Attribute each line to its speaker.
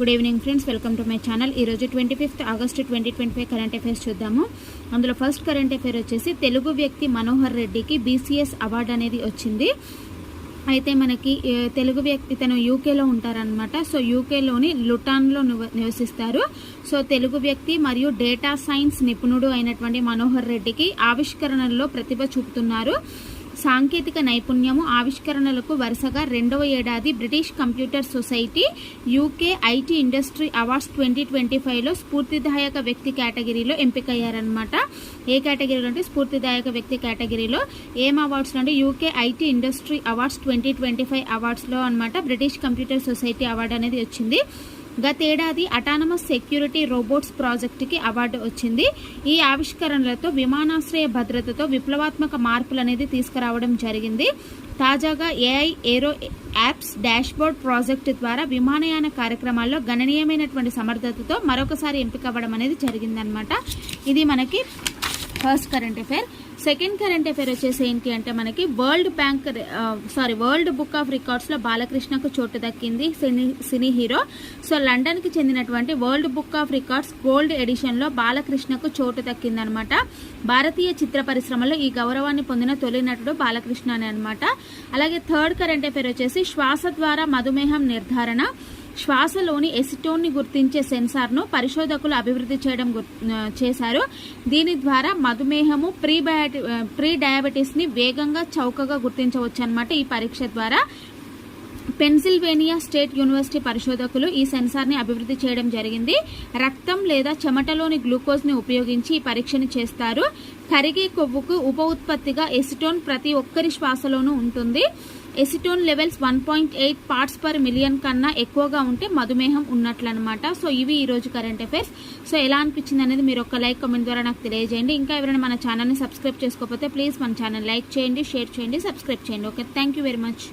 Speaker 1: Good evening friends welcome to my channel ఈరోజు twenty fifth August twenty twenty five current affairs చూద్దాము. అందులో first current affair వచ్చేసి తెలుగు వ్యక్తి మనోహర్ రెడ్డికి బీసీఎస్ అవార్డు అనేది వచ్చింది. అయితే మనకి తెలుగు వ్యక్తి తను యూకేలో ఉంటారనమాట సో యూకేలోని లుటాన్లో నివ- నివసిస్తారు. సో తెలుగు వ్యక్తి మరియు డేటా సైన్స్ నిపుణుడు అయినటువంటి మనోహర్ రెడ్డికి ఆవిష్కరణల్లో ప్రతిభ చూపుతున్నారు. సాంకేతిక నైపుణ్యము ఆవిష్కరణలకు వరుసగా రెండవ ఏడాది British computer society UK IT industry awards twenty twenty ఫైవ్లో స్ఫూర్తిదాయక వ్యక్తి కేటగిరీలో ఎంపికయ్యారనమాట ఏ కేటగిరీలో అంటే స్ఫూర్తిదాయక వ్యక్తి కేటగిరీలో ఏం అవార్డ్స్లో అంటే UK IT industry awards twenty twenty five అవార్డ్స్లో అనమాట బ్రిటిష్ కంప్యూటర్ సొసైటీ అవార్డు అనేది వచ్చింది. గతేడాది అటానమస్ సెక్యూరిటీ రోబోట్స్ ప్రాజెక్టుకి అవార్డు వచ్చింది. ఈ ఆవిష్కరణలతో విమానాశ్రయ భద్రతతో విప్లవాత్మక మార్పులు అనేది తీసుకురావడం జరిగింది. తాజాగా AI aero apps dashboard project ద్వారా విమానయాన కార్యక్రమాల్లో గణనీయమైనటువంటి సమర్థతతో మరొకసారి ఎంపిక అవ్వడం అనేది జరిగిందనమాట ఇది మనకి first current affair. Second current affair వచ్చేసి ఏంటి అంటే మనకి world bank sorry world book of రికార్డ్స్లో బాలకృష్ణకు చోటు దక్కింది సినీ సినీ హీరో. సో లండన్కి చెందినటువంటి world book of records gold ఎడిషన్లో బాలకృష్ణకు చోటు దక్కిందనమాట. భారతీయ చిత్ర పరిశ్రమలో ఈ గౌరవాన్ని పొందిన తొలి నటుడు బాలకృష్ణ అని అనమాట అలాగే థర్డ్ కరెంట్ అఫైర్ వచ్చేసి శ్వాస ద్వారా మధుమేహం నిర్ధారణ. శ్వాసలోని ఎసిటోన్ని గుర్తించే సెన్సార్ను పరిశోధకులు అభివృద్ధి చేయడం గుర్- చేశారు. దీని ద్వారా మధుమేహము ప్రీ బయాటి ప్రీ డయాబెటీస్ని వేగంగా చౌకగా గుర్తించవచ్చు అనమాట ఈ పరీక్ష ద్వారా. పెన్సిల్వేనియా స్టేట్ యూనివర్సిటీ పరిశోధకులు ఈ సెన్సార్ని అభివృద్ధి చేయడం జరిగింది. రక్తం లేదా చెమటలోని గ్లూకోజ్ని ఉపయోగించి ఈ పరీక్షను చేస్తారు. కరిగే కొవ్వుకు ఉప ఉత్పత్తిగా ఎసిటోన్ ప్రతి ఒక్కరి శ్వాసలోనూ ఉంటుంది. Acetone levels one point eight parts per million కన్నా ఎక్కువగా ఉంటే మధుమేహం ఉన్నట్లు అనమాట సో ఇవి ఈ రోజు కరెంట్ అఫైర్స్. సో ఎలా అనిపించింది అనేది మీరు ఒక లైక్ కామెంట్ ద్వారా నాకు తెలియజేయండి. ఇంకా ఎవరైనా మన ఛానల్ని సబ్స్క్రైబ్ చేసుకోకపోతే ప్లీజ్ మన ఛానల్ లైక్ చేయండి షేర్ చేయండి సబ్స్క్రైబ్ చేయండి. Okay thank you very much.